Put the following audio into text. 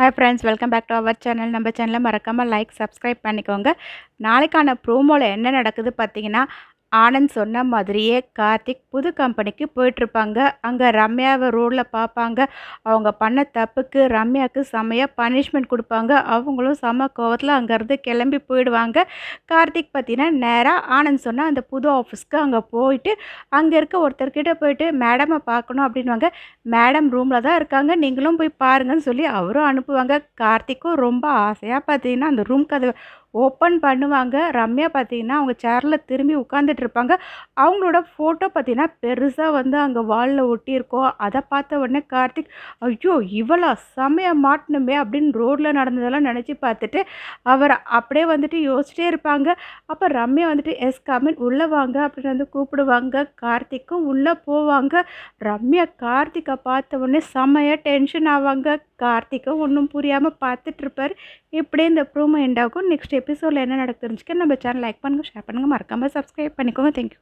Hi friends welcome back to our channel நம்ம சேனலை மறக்காமல் லைக் சப்ஸ்கிரைப் பண்ணிக்கோங்க. நாளைக்கான ப்ரோமோவில் என்ன நடக்குது பார்த்தீங்கன்னா ஆனந்த் சொன்ன மாதிரியே கார்த்திக் புது கம்பெனிக்கு போயிட்டுருப்பாங்க. அங்கே ரம்யாவை ரோடில் பார்ப்பாங்க. அவங்க பண்ண தப்புக்கு ரம்யாவுக்கு செமையாக பனிஷ்மெண்ட் கொடுப்பாங்க. அவங்களும் செம கோவத்தில் அங்கேருந்து கிளம்பி போயிடுவாங்க. கார்த்திக் பார்த்தீங்கன்னா நேராக ஆனந்த் சொன்னால் அந்த புது ஆஃபீஸ்க்கு அங்கே போயிட்டு அங்கே இருக்க ஒருத்தர்கிட்ட போயிட்டு மேடமை பார்க்கணும் அப்படின்வாங்க மேடம் ரூமில் தான் இருக்காங்க. நீங்களும் போய் பாருங்கன்னு சொல்லி அவரும் அனுப்புவாங்க. கார்த்திக்கும் ரொம்ப ஆசையாக பார்த்தீங்கன்னா அந்த ரூம் கதவை ஓப்பன் பண்ணுவாங்க. ரம்யா பார்த்தீங்கன்னா அவங்க சேரில் திரும்பி உட்காந்துட்டு இருப்பாங்க. அவங்களோட ஃபோட்டோ பார்த்தீங்கன்னா பெருசாக வந்து அங்கே வாலில் ஒட்டியிருக்கோம். அதை பார்த்த உடனே கார்த்திக் ஐயோ இவ்வளோ செமையாக மாட்டணுமே அப்படின்னு ரோட்டில் நடந்ததெல்லாம் நினச்சி பார்த்துட்டு அவர் அப்படியே வந்துட்டு யோசிச்சிட்டே இருப்பாங்க. அப்போ ரம்யா வந்துட்டு எஸ் கமின் உள்ளே வாங்க அப்படின்னு வந்து கூப்பிடுவாங்க. கார்த்திக்கும் உள்ளே போவாங்க. ரம்யா கார்த்திகை பார்த்த உடனே செமையாக டென்ஷன் ஆவாங்க. கார்த்திக்கும் ஒன்றும் புரியாமல் பார்த்துட்ருப்பார் இப்படியே இந்த ப்ரூமோ எண்டாகும் நெக்ஸ்ட் எபிசோடில் என்ன நடக்குதுன்னு நம்ம சேனல் லைக் பண்ணுங்கள் ஷேர் பண்ணுங்கள் மறக்காமல் சப்ஸ்கிரைப் பண்ணிக்கோங்க. தேங்க்யூ